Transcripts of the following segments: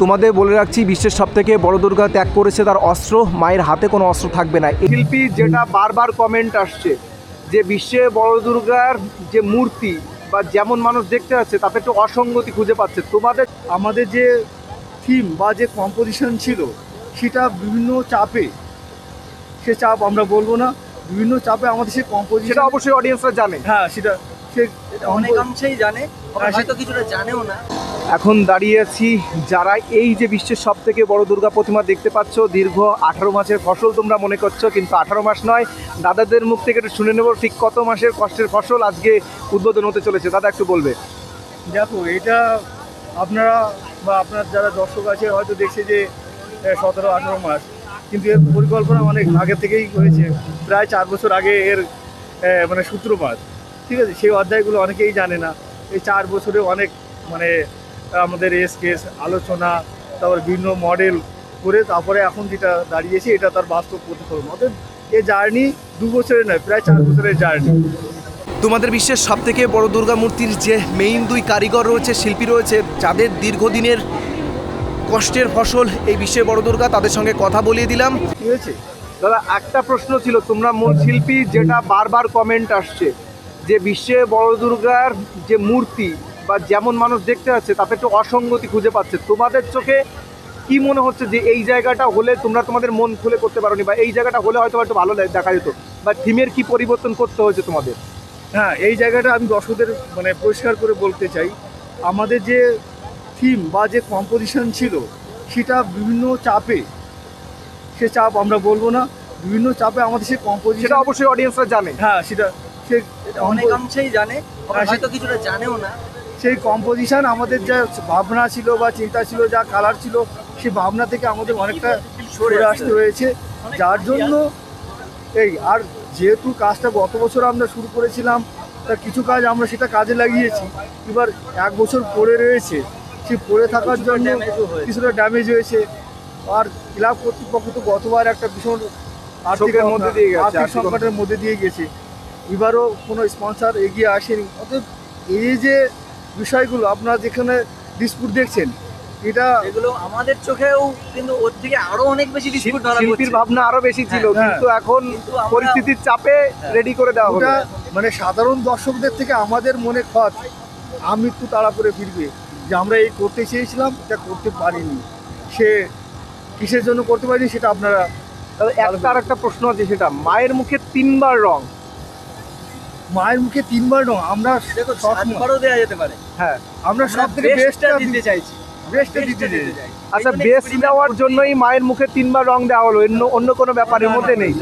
তোমাদের বলে রাখছি বিশ্বের সব থেকে বড় দুর্গা ত্যাগ করেছে তার অস্ত্র। মায়ের হাতে কোনো অস্ত্র থাকবে না। শিল্পী যেটা বারবার কমেন্ট আসছে যে বিশ্বে বড় দুর্গার যে মূর্তি বা যেমন মানুষ দেখতে পাচ্ছে তাতে একটু অসঙ্গতি খুঁজে পাচ্ছে। তোমাদের আমাদের যে থিম বা যে কম্পোজিশন ছিল সেটা বিভিন্ন চাপে সে চাপ আমরা বলব না বিভিন্ন চাপে আমাদের সে কম্পোজিশন অবশ্যই অডিয়েন্সরা জানে। হ্যাঁ সেটা সে অনেকাংশেই জানে হ্যাঁ, হয়তো কিছুটা জানেও না। এখন দাঁড়িয়ে আছি যারা এই যে বিশ্বের সব থেকে বড় দুর্গা প্রতিমা দেখতে পাচ্ছ, দীর্ঘ আঠারো মাসের ফসল তোমরা মনে করছ, কিন্তু আঠারো মাস নয়, দাদাদের মুখ থেকে একটু শুনে নেব ঠিক কত মাসের কষ্টের ফসল আজকে উদ্বোধন হতে চলেছে। দাদা, একটু বলবে। দেখো, এটা আপনারা বা আপনার যারা দর্শক আছে, হয়তো দেখছে যে সতেরো, আঠেরো মাস। কিন্তু এর পরিকল্পনা অনেক আগে থেকেই হয়েছে। প্রায় চার বছর আগে এর মানে সূত্রপাত। ঠিক আছে? সেই অধ্যায়গুলো অনেকেই জানে না। এই চার বছরে অনেক মানে আমাদের এস কেস আলোচনা তারপর বিভিন্ন মডেল করে তারপরে এখন যেটা দাঁড়িয়েছে এটা তার বাস্তব প্রতিফলন। অতএব এ জার্নি দু বছরের নয় প্রায় চার বছরের জার্নি তোমাদের বিশ্বের সব থেকে বড় দুর্গা মূর্তির যে মেইন দুই কারিগর রয়েছে শিল্পী রয়েছে যাদের দীর্ঘদিনের কষ্টের ফসল এই বিশ্বের বড় দুর্গা তাদের সঙ্গে কথা বলিয়ে দিলাম। ঠিক আছে দাদা একটা প্রশ্ন ছিল তোমরা মূল শিল্পী যেটা বারবার কমেন্ট আসছে যে বিশ্বে বড় দুর্গার যে মূর্তি বা যেমন মানুষ দেখতে পাচ্ছে তাতে একটু অসঙ্গতি খুঁজে পাচ্ছে। তোমাদের চোখে কি মনে হচ্ছে যে এই জায়গাটা হলে তোমরা তোমাদের মন খুলে করতে পারোনি বা এই জায়গাটা হলে হয়তো একটু ভালো লাগে- দেখা যেত? বা থিমের কি পরিবর্তন করতে হয়েছে তোমাদের? হ্যাঁ এই জায়গাটা আমি দর্শকদের মানে পরিষ্কার করে বলতে চাই। আমাদের যে থিম বা যে কম্পোজিশন ছিল সেটা বিভিন্ন চাপে সে চাপ আমরা বলব না বিভিন্ন চাপে আমাদের সে কম্পোজিশন অবশ্যই অডিয়েন্সরা জানে। হ্যাঁ সেটা সে অনেকাংশেই জানে হ্যাঁ, হয়তো কিছুটা জানেও না। সেই কম্পোজিশন আমাদের যা ভাবনা ছিল বা চিন্তা ছিল যা কালার ছিল সেই ভাবনা থেকে আমাদের অনেকটা সরে আসতে হয়েছে। যার জন্য এই আর যেহেতু কাজটা গত বছর আমরা শুরু করেছিলাম তা কিছু কাজ আমরা সেটা কাজে লাগিয়েছি। এবার এক বছর পড়ে রয়েছে সে পড়ে থাকার জন্য। কিছুটা ড্যামেজ হয়েছে। আর ক্লাব কর্তৃপক্ষ তো গতবার একটা ভীষণ আর্থিক মধ্যে দিয়ে গেছে, আর্থিক আর্থিক সংকটের মধ্যে দিয়ে গেছে। এবারও কোনো স্পন্সর এগিয়ে আসেনি। অতএব এই যে বিষয়গুলো আপনারা যেখানে ডিসপুট দেখছেন এটা এগুলো আমাদের চোখেও কিন্তু ওর থেকে আরও অনেক বেশি ডিসপিউট ধরা শিল্পীর ভাবনা আরও বেশি ছিল হ্যাঁ। কিন্তু এখন আমরা- পরিস্থিতির চাপে রেডি করে দেওয়া হলো। ওটা মানে সাধারণ দর্শকদের থেকে আমাদের মনে খত আমৃত্যু তাড়া করে ফিরবে যে আমরা এই করতে চেয়েছিলাম এটা করতে পারিনি। সে কিসের জন্য করতে পারিনি সেটা আপনারা তবে একটা আর একটা প্রশ্ন আছে সেটা মায়ের মুখে তিনবার রং মায়ের মুখে তিনবার নয় আমরা দেখো সাতবারও দেওয়া যেতে পারে। হ্যাঁ আমরা সব থেকে বেস্টটা দিতে চাইছি। বেস্টটা দিতে আচ্ছা দেওয়ার জন্যই মায়ের মুখে তিনবার রং দেওয়া হলো। অন্য অন্য কোনো ব্যাপারের মধ্যে নেই।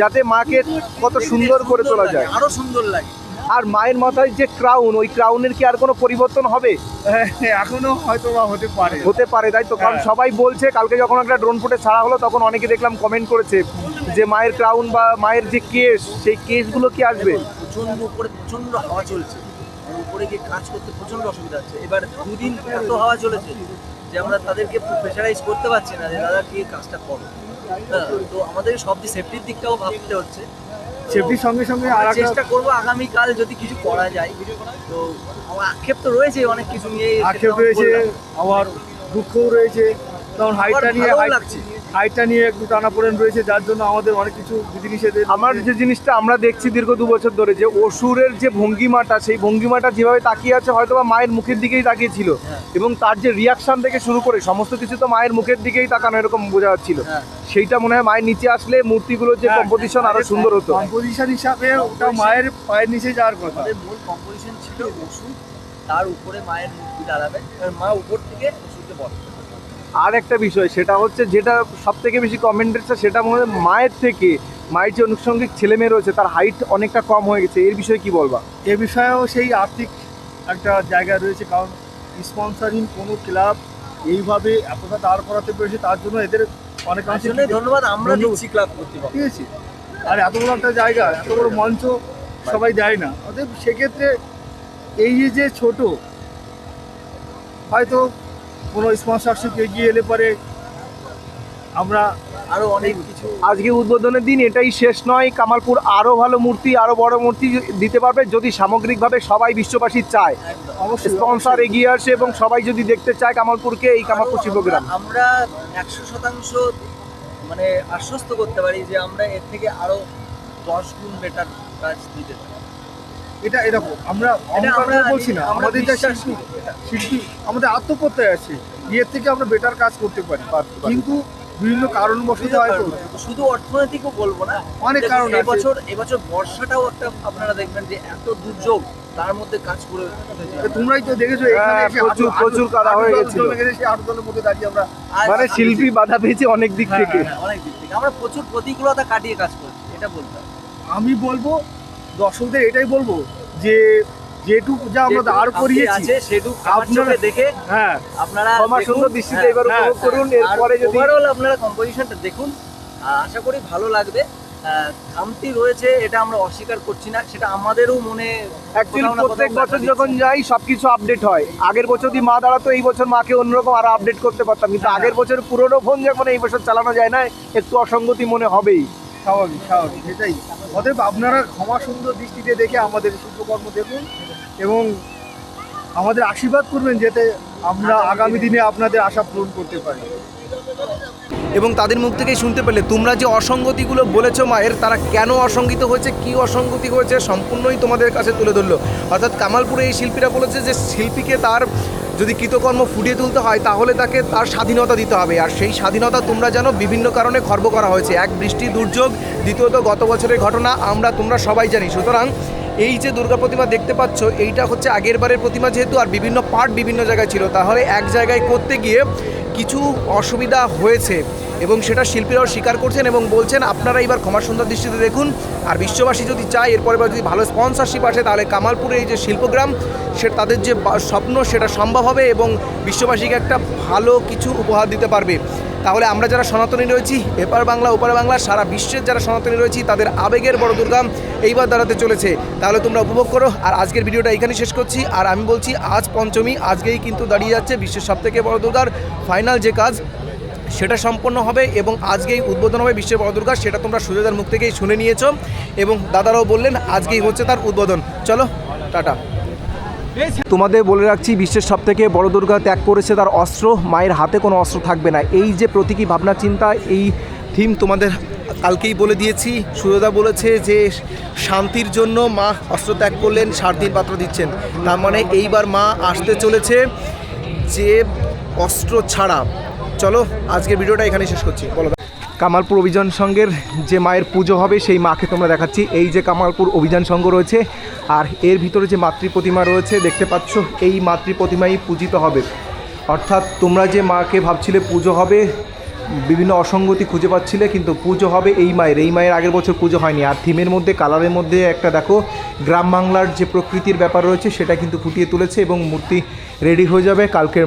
যাতে মাকে কত সুন্দর করে তোলা যায়। আরও সুন্দর লাগে। আর মায়ের মাথায় যে ক্রাউন ওই ক্রাউনের কি আর কোনো পরিবর্তন হবে? হ্যাঁ, এখনও হয়তো বা হতে পারে। হতে পারে তাই তো? কারণ হ্যাঁ। সবাই বলছে কালকে যখন একটা ড্রোন ফুটে ছাড়া হলো তখন অনেকে দেখলাম কমেন্ট করেছে যে মায়ের ক্রাউন বা মায়ের যে কেস সেই কেসগুলো কি আসবে? প্রচণ্ড উপরে প্রচণ্ড হাওয়া চলছে। উপরে গিয়ে কাজ করতে প্রচণ্ড অসুবিধা হচ্ছে। এবার দুদিন এত হাওয়া চলেছে যে আমরা তাদেরকে প্রেশারাইজ করতে পারছি না যে দাদা কি কাজটা করো? হ্যাঁ, তো আমাদের সব যে সেফটির দিকটাও ভাবতে হচ্ছে। সেফটির সঙ্গে সঙ্গে আর চেষ্টা করব আগামীকাল যদি কিছু করা যায়। তো আমার আক্ষেপ তো রয়েছে অনেক কিছু নিয়ে। আক্ষেপ রয়েছে আবার দুঃখও রয়েছে। তখন হাইটটা নিয়ে লাগছে। হাইটটা নিয়ে একটু টানাপোড়েন রয়েছে যার জন্য আমাদের অনেক কিছু বিধিনিষেধের আমার যে জিনিসটা আমরা দেখছি দীর্ঘ দু বছর ধরে যে অসুরের যে ভঙ্গিমাটা সেই ভঙ্গিমাটা যেভাবে তাকিয়ে আছে হয়তো বা মায়ের মুখের দিকেই তাকিয়েছিল। হ্যাঁ। এবং তার যে রিয়াকশন থেকে শুরু করে সমস্ত কিছু তো মায়ের মুখের দিকেই তাকানো এরকম বোঝা যাচ্ছিল। হ্যাঁ। সেইটা মনে হয় মায়ের নিচে আসলে মূর্তিগুলোর যে হ্যাঁ, কম্পোজিশন আরও সুন্দর হতো। কম্পোজিশন হিসাবে ওটা মায়ের পায়ের নিচে যাওয়ার কথা। মূল কম্পোজিশন ছিল ওষুধ তার উপরে মায়ের মূর্তি দাঁড়াবে মা উপর থেকে ওষুধকে বলে আর একটা বিষয় সেটা হচ্ছে যেটা সব থেকে বেশি কমেন্ট এসেছে সেটা মনে হয় মায়ের থেকে মায়ের যে অনুষঙ্গিক ছেলে মেয়ে রয়েছে তার হাইট অনেকটা কম হয়ে গেছে। এর বিষয়ে কি বলবা? এ বিষয়েও সেই আর্থিক একটা জায়গা রয়েছে কারণ স্পন্সরহীন কোনো ক্লাব এইভাবে এতটা দাঁড় করাতে পেরেছে তার জন্য এদের তার অনেকাংশে ধন্যবাদ আমরা। দিচ্ছি ক্লাব কর্তৃপক্ষ। ঠিক আছে আর এত বড় একটা জায়গা এত বড় মঞ্চ সবাই দেয় না। অতএব সেক্ষেত্রে এই যে ছোট হয়তো কোনো স্পন্সরশিপ এগিয়ে এলে পরে আমরা আরও অনেক কিছু। আজকে উদ্বোধনের দিন এটাই শেষ নয়। কামালপুর আরও ভালো মূর্তি আরও বড় মূর্তি দিতে পারবে যদি সামগ্রিকভাবে সবাই বিশ্ববাসী চায়। অবশ্যই স্পন্সর এগিয়ে আসে এবং সবাই যদি দেখতে চায় কামালপুরকে এই কামালপুর শিল্পগ্রাম। আমরা একশো শতাংশ মানে আশ্বস্ত করতে পারি যে আমরা এর থেকে আরও দশ গুণ বেটার কাজ দিতে পারি। এটা এরকম আমরা আমরা বলছি না আমাদের যা শিল্পী শিল্পী আমাদের আত্মপ্রত্যয় আছে এর থেকে আমরা বেটার কাজ করতে পারি কিন্তু বিভিন্ন কারণ কারণবশত হয়তো শুধু অর্থনৈতিকও বলব না অনেক কারণ এবছর এবছর বর্ষাটাও একটা আপনারা দেখবেন যে এত দুর্যোগ তার মধ্যে কাজ করে তোমরাই তো দেখেছ এখানে হ্যাঁ, প্রচুর- প্রচুর কাদা হয়ে গেছিল। জমে গেছে, সেই দলের মধ্যে দাঁড়িয়ে আমরা মানে শিল্পী বাধা পেয়েছে অনেক দিক হ্যাঁ, থেকে হ্যাঁ, অনেক দিক থেকে আমরা প্রচুর প্রতিকূলতা কাটিয়ে কাজ করছি এটা বলতে হবে। আমি বলব দর্শকদের এটাই বলব যে যেটুকু যা আমরা খামতি করিয়েছি সেটুকু আমার আপনারা- দেখে হ্যাঁ আপনারা দেখুন। সুন্দর দৃষ্টিতে হ্যাঁ, এবার হ্যাঁ, উপভোগ করুন এরপরে যদি ওভারঅল আপনারা কম্পোজিশনটা দেখুন আশা করি ভালো লাগবে খামতি রয়েছে এটা আমরা অস্বীকার করছি না সেটা আমাদেরও মনে অ্যাকচুয়ালি প্রত্যেক বছর যখন যাই সবকিছু আপডেট হয় আগের বছর যদি মা দাঁড়াতো এই বছর মাকে অন্যরকম আরও আপডেট করতে পারতাম কিন্তু হ্যাঁ। আগের বছর পুরোনো ফোন যখন এই বছর চালানো যায় না একটু অসঙ্গতি মনে হবেই স্বাভাবিক স্বাভাবিক সেটাই। অতএব আপনারা ক্ষমা সুন্দর দৃষ্টিতে দেখে আমাদের শিল্পকর্ম দেখুন এবং আমাদের আশীর্বাদ করবেন যাতে আমরা আগামী দিনে আপনাদের আশা পূরণ করতে পারি। এবং তাদের মুখ থেকেই শুনতে পেলে, তোমরা যে অসঙ্গতিগুলো বলেছ মায়ের, তারা কেন অসঙ্গিত হয়েছে, কি অসঙ্গতি হয়েছে, সম্পূর্ণই তোমাদের কাছে তুলে ধরলো। অর্থাৎ কামালপুরে এই শিল্পীরা বলেছে যে, শিল্পীকে তার যদি কৃতকর্ম ফুটিয়ে তুলতে হয়, তাহলে তাকে তার স্বাধীনতা দিতে হবে। আর সেই স্বাধীনতা তোমরা জানো, বিভিন্ন কারণে খর্ব করা হয়েছে। এক বৃষ্টি দুর্যোগ, দ্বিতীয়ত গত বছরের ঘটনা, আমরা তোমরা সবাই জানি। সুতরাং এই যে দুর্গা প্রতিমা দেখতে পাচ্ছ, এইটা হচ্ছে আগের বারের প্রতিমা যেহেতু, আর বিভিন্ন পার্ট বিভিন্ন জায়গায় ছিল। তাহলে এক জায়গায় করতে গিয়ে কিছু অসুবিধা হয়েছে এবং সেটা শিল্পীরাও স্বীকার করছেন এবং বলছেন, আপনারা এইবার ক্ষমা সুন্দর দৃষ্টিতে দেখুন। আর বিশ্ববাসী যদি চায়, এরপরে যদি ভালো স্পন্সরশিপ আসে, তাহলে কামালপুরে এই যে শিল্পগ্রাম, সে তাদের যে স্বপ্ন, সেটা সম্ভব হবে এবং বিশ্ববাসীকে একটা ভালো কিছু উপহার দিতে পারবে। তাহলে আমরা যারা সনাতনী রয়েছি, এপার বাংলা, ওপার বাংলা, সারা বিশ্বের যারা সনাতনী রয়েছি, তাদের আবেগের বড় দুর্গা এইবার দাঁড়াতে চলেছে। তাহলে তোমরা উপভোগ করো। আর আজকের ভিডিওটা এখানে শেষ করছি। আর আমি বলছি, আজ পঞ্চমী, আজকেই কিন্তু দাঁড়িয়ে যাচ্ছে বিশ্বের সবথেকে বড় দুর্গার ফাইনাল যে কাজ, সেটা সম্পন্ন হবে এবং আজকেই উদ্বোধন হবে বিশ্বের বড় দুর্গা, সেটা তোমরা সুযোগের মুখ থেকেই শুনে নিয়েছো। এবং দাদারাও বললেন, আজকেই হচ্ছে তার উদ্বোধন। চলো, টাটা। তোমাদের বলে রাখছি, বিশ্বের সব থেকে বড় দুর্গা ত্যাগ করেছে তার অস্ত্র। মায়ের হাতে কোনো অস্ত্র থাকবে না। এই যে প্রতীকী ভাবনা, চিন্তা, এই থিম তোমাদের কালকেই বলে দিয়েছি। সুরদা বলেছে যে, শান্তির জন্য মা অস্ত্র ত্যাগ করলেন দিন পাত্র দিচ্ছেন। তার মানে এইবার মা আসতে চলেছে যে অস্ত্র ছাড়া। চলো, আজকের ভিডিওটা এখানে শেষ করছি। বলো কামালপুর অভিযান সংঘের যে মায়ের পুজো হবে, সেই মাকে তোমরা দেখাচ্ছি। এই যে কামালপুর অভিযান সংঘ রয়েছে, আর এর ভিতরে যে মাতৃ প্রতিমা রয়েছে, দেখতে পাচ্ছ, এই মাতৃ প্রতিমাই পূজিত হবে। অর্থাৎ তোমরা যে মাকে ভাবছিলে পুজো হবে, বিভিন্ন অসঙ্গতি খুঁজে পাচ্ছিলে, কিন্তু পুজো হবে এই মায়ের। এই মায়ের আগের বছর পুজো হয়নি। আর থিমের মধ্যে, কালারের মধ্যে একটা দেখো, গ্রাম বাংলার যে প্রকৃতির ব্যাপার রয়েছে, সেটা কিন্তু ফুটিয়ে তুলেছে এবং মূর্তি রেডি হয়ে যাবে। কালকের